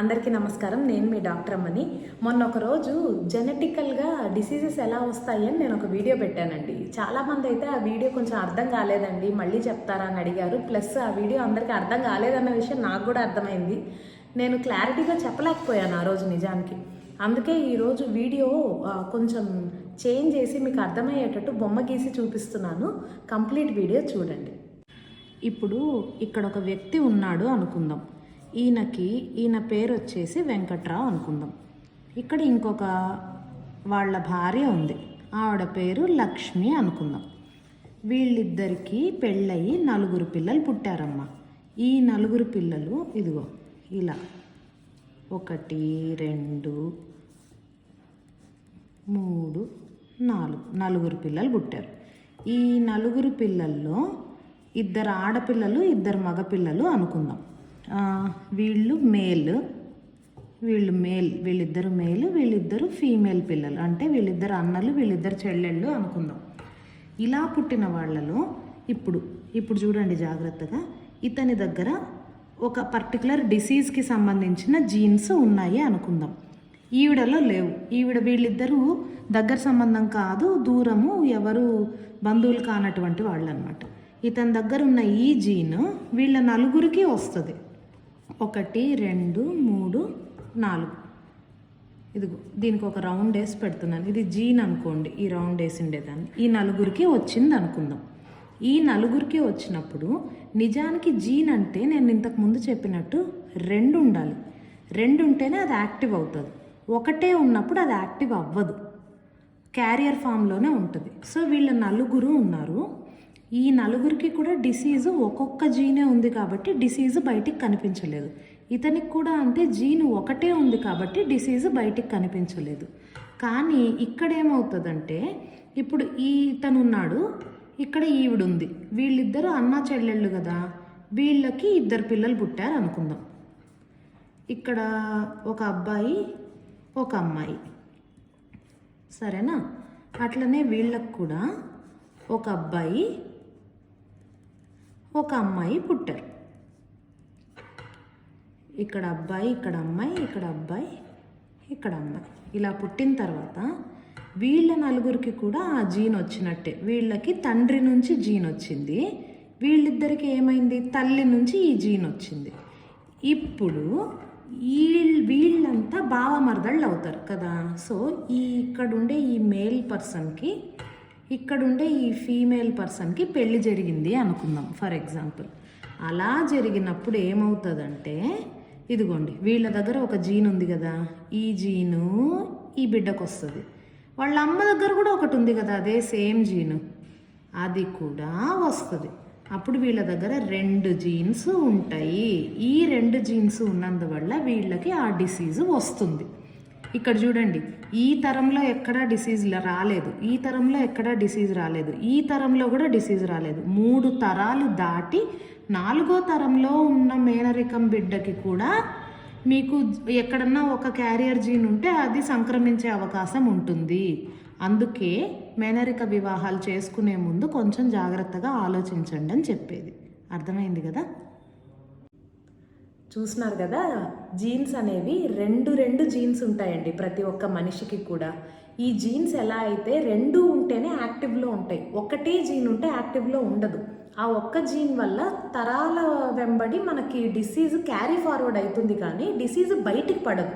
అందరికీ నమస్కారం. నేను మీ డాక్టర్ అమ్మని. మొన్న ఒక రోజు జెనెటికల్గా డిసీజెస్ ఎలా వస్తాయి అని నేను ఒక వీడియో పెట్టానండి. చాలామంది అయితే ఆ వీడియో కొంచెం అర్థం కాలేదండి. మళ్ళీ చెప్తారా అని అడిగారు. ప్లస్ ఆ వీడియో అందరికీ అర్థం కాలేదన్న విషయం నాకు కూడా అర్థమైంది. నేను క్లారిటీగా చెప్పలేకపోయాను ఆ రోజు నిజానికి. అందుకే ఈరోజు వీడియో కొంచెం చేంజ్ చేసి మీకు అర్థమయ్యేటట్టు బొమ్మ గీసి చూపిస్తున్నాను. కంప్లీట్ వీడియో చూడండి. ఇప్పుడు ఇక్కడ ఒక వ్యక్తి ఉన్నాడు అనుకుందాం. ఈయనకి ఈయన పేరు వచ్చేసి వెంకట్రావు అనుకుందాం. ఇక్కడ ఇంకొక వాళ్ళ భార్య ఉంది. ఆవిడ పేరు లక్ష్మి అనుకుందాం. వీళ్ళిద్దరికీ పెళ్ళయి నలుగురు పిల్లలు పుట్టారమ్మా. ఈ నలుగురు పిల్లలు ఇదిగో ఇలా. ఒకటి రెండు మూడు నాలుగు. నలుగురు పిల్లలు పుట్టారు. ఈ నలుగురు పిల్లల్లో ఇద్దరు ఆడపిల్లలు ఇద్దరు మగపిల్లలు అనుకుందాం. వీళ్ళు మేల్. వీళ్ళు మేల్ వీళ్ళిద్దరు మేల్ వీళ్ళిద్దరు ఫీమేల్ పిల్లలు. అంటే వీళ్ళిద్దరు అన్నలు వీళ్ళిద్దరు చెల్లెళ్ళు అనుకుందాం. ఇలా పుట్టిన వాళ్ళలో ఇప్పుడు ఇప్పుడు చూడండి జాగ్రత్తగా ఇతని దగ్గర ఒక పర్టికులర్ డిసీజ్కి సంబంధించిన జీన్స్ ఉన్నాయి అనుకుందాం. ఈవిడలో లేవు. ఈవిడ వీళ్ళిద్దరూ దగ్గర సంబంధం కాదు దూరము ఎవరు బంధువులు కానటువంటి వాళ్ళు అనమాట ఇతని దగ్గర ఉన్న ఈ జీన్ వీళ్ళ నలుగురికి వస్తుంది. ఒకటి రెండు మూడు నాలుగు. ఇదిగో దీనికి ఒక రౌండ్ వేసి పెడుతున్నాను. ఇది జీన్ అనుకోండి ఈ రౌండ్ వేసి ఉండేదాన్ని ఈ నలుగురికి వచ్చింది అనుకుందాం. ఈ నలుగురికి వచ్చినప్పుడు నిజానికి జీన్ అంటే నేను ఇంతకు ముందు చెప్పినట్టు రెండు ఉండాలి. రెండు ఉంటేనే అది యాక్టివ్ అవుతుంది. ఒకటే ఉన్నప్పుడు అది యాక్టివ్ అవ్వదు. క్యారియర్ ఫామ్లోనే ఉంటుంది. సో వీళ్ళ నలుగురు ఉన్నారు. ఈ నలుగురికి కూడా డిసీజ్ ఒక్కొక్క జీనే ఉంది కాబట్టి డిసీజ్ బయటికి కనిపించలేదు. ఇతనికి కూడా అంతే జీన్ ఒకటే ఉంది కాబట్టి డిసీజ్ బయటికి కనిపించలేదు. కానీ ఇక్కడ ఏమవుతుందంటే ఇప్పుడు ఈ ఇతను ఉన్నాడు ఇక్కడ ఈవిడుంది. వీళ్ళిద్దరూ అన్న చెల్లెళ్ళు కదా వీళ్ళకి ఇద్దరు పిల్లలు పుట్టారు అనుకుందాం ఇక్కడ ఒక అబ్బాయి ఒక అమ్మాయి. సరేనా? అట్లనే వీళ్ళకు కూడా ఒక అబ్బాయి ఒక అమ్మాయి పుట్టారు. ఇక్కడ అబ్బాయి ఇక్కడ అమ్మాయి ఇక్కడ అబ్బాయి ఇక్కడ అమ్మాయి. ఇలా పుట్టిన తర్వాత వీళ్ళ నలుగురికి కూడా ఆ జీన్ వచ్చినట్టే. వీళ్ళకి తండ్రి నుంచి జీన్ వచ్చింది. వీళ్ళిద్దరికి ఏమైంది? తల్లి నుంచి ఈ జీన్ వచ్చింది. ఇప్పుడు ఈ వీళ్ళంతా బావమరదళ్ళు అవుతారు కదా. సో ఈ ఇక్కడ ఉండే ఈ మేల్ పర్సన్కి ఇక్కడ ఉండే ఈ ఫీమేల్ పర్సన్కి పెళ్ళి జరిగింది అనుకుందాం ఫర్ ఎగ్జాంపుల్. అలా జరిగినప్పుడు ఏమవుతుందంటే ఇదిగోండి వీళ్ళ దగ్గర ఒక జీన్ ఉంది కదా ఈ జీను ఈ బిడ్డకు వస్తుంది వాళ్ళ అమ్మ దగ్గర కూడా ఒకటి ఉంది కదా అదే సేమ్ జీను. అది కూడా వస్తుంది. అప్పుడు వీళ్ళ దగ్గర రెండు జీన్స్ ఉంటాయి. ఈ రెండు జీన్స్ ఉన్నందువల్ల వీళ్ళకి ఆ డిసీజ్ వస్తుంది. ఇక్కడ చూడండి ఈ తరంలో ఎక్కడా డిసీజ్ రాలేదు. ఈ తరంలో ఎక్కడా డిసీజ్ రాలేదు. ఈ తరంలో కూడా డిసీజ్ రాలేదు. మూడు తరాలు దాటి నాలుగో తరంలో ఉన్న మేనరికం బిడ్డకి కూడా మీకు ఎక్కడన్నా ఒక క్యారియర్ జీన్ ఉంటే అది సంక్రమించే అవకాశం ఉంటుంది. అందుకే మేనరిక వివాహాలు చేసుకునే ముందు కొంచెం జాగ్రత్తగా ఆలోచించండి అని చెప్పేది. అర్థమైంది కదా? చూస్తున్నారు కదా జీన్స్ అనేవి రెండు రెండు జీన్స్ ఉంటాయండి ప్రతి ఒక్క మనిషికి కూడా. ఈ జీన్స్ ఎలా అయితే రెండు ఉంటేనే యాక్టివ్లో ఉంటాయి ఒకటే జీన్ ఉంటే యాక్టివ్లో ఉండదు. ఆ ఒక్క జీన్ వల్ల తరాల వెంబడి మనకి డిసీజ్ క్యారీ ఫార్వర్డ్ అవుతుంది కానీ డిసీజ్ బయటికి పడదు.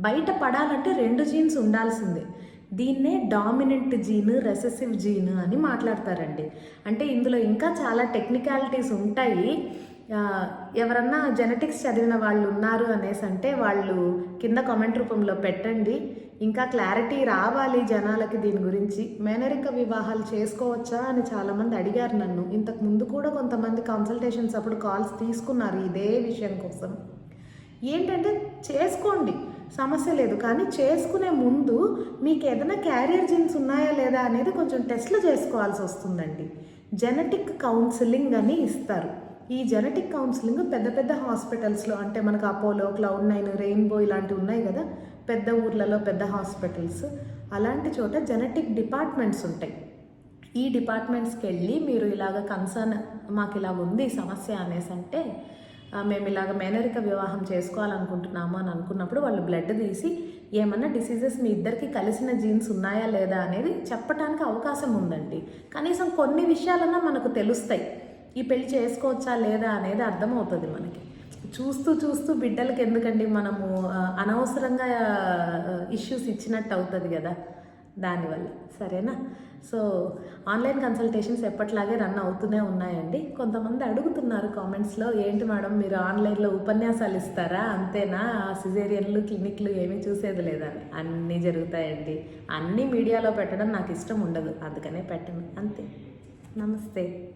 బయట పడాలంటే రెండు జీన్స్ ఉండాల్సిందే. దీన్నే డామినెంట్ జీన్ రెసెసివ్ జీన్ అని మాట్లాడతారండి. అంటే ఇందులో ఇంకా చాలా టెక్నికాలిటీస్ ఉంటాయి. ఎవరన్నా జెనెటిక్స్ చదివిన వాళ్ళు ఉన్నారు అనేసి అంటే వాళ్ళు కింద కామెంట్ రూపంలో పెట్టండి. ఇంకా క్లారిటీ రావాలి జనాలకి దీని గురించి. మేనరిక వివాహాలు చేసుకోవచ్చా అని చాలామంది అడిగారు నన్ను. ఇంతకు ముందు కూడా కొంతమంది కన్సల్టేషన్స్ అప్పుడు కాల్స్ తీసుకున్నారు ఇదే విషయం కోసం. ఏంటంటే చేసుకోండి. సమస్య లేదు. కానీ చేసుకునే ముందు మీకు ఏదైనా క్యారియర్ జీన్స్ ఉన్నాయా లేదా అనేది కొంచెం టెస్ట్లు చేసుకోవాల్సి వస్తుందండి. జెనెటిక్ కౌన్సిలింగ్ అని ఇస్తారు. ఈ జెనెటిక్ కౌన్సిలింగ్ పెద్ద పెద్ద హాస్పిటల్స్లో అంటే మనకు అపోలో క్లౌడ్ నైన్ రెయిన్బో ఇలాంటివి ఉన్నాయి కదా పెద్ద ఊర్లలో పెద్ద హాస్పిటల్స్. అలాంటి చోట జెనెటిక్ డిపార్ట్మెంట్స్ ఉంటాయి. ఈ డిపార్ట్మెంట్స్కి వెళ్ళి మీరు ఇలాగ కన్సర్న్ మాకు ఇలా ఉంది సమస్య అనేసి అంటే మేము ఇలాగ మేనరిక వివాహం చేసుకోవాలనుకుంటున్నాము అని అనుకున్నప్పుడు వాళ్ళు బ్లడ్ తీసి ఏమన్నా డిసీజెస్ మీ ఇద్దరికి కలిసిన జీన్స్ ఉన్నాయా లేదా? అనేది చెప్పడానికి అవకాశం ఉందండి. కనీసం కొన్ని విషయాలన్నా మనకు తెలుస్తాయి. ఈ పెళ్ళి చేసుకోవచ్చా లేదా అనేది అర్థమవుతుంది మనకి. చూస్తూ చూస్తూ బిడ్డలకి ఎందుకండి మనము అనవసరంగా ఇష్యూస్ ఇచ్చినట్టు అవుతుంది కదా దానివల్ల. సరేనా? సో ఆన్లైన్ కన్సల్టేషన్స్ ఎప్పట్లాగే రన్ అవుతూనే ఉన్నాయండి. కొంతమంది అడుగుతున్నారు కామెంట్స్లో ఏంటి మేడం మీరు ఆన్లైన్లో ఉపన్యాసాలు ఇస్తారా? అంతేనా? సిజేరియన్లు క్లినిక్లు ఏమీ చూసేది లేదని. అన్నీ జరుగుతాయండి. అన్నీ మీడియాలో పెట్టడం నాకు ఇష్టం ఉండదు. అందుకనే పెట్టను. అంతే. నమస్తే.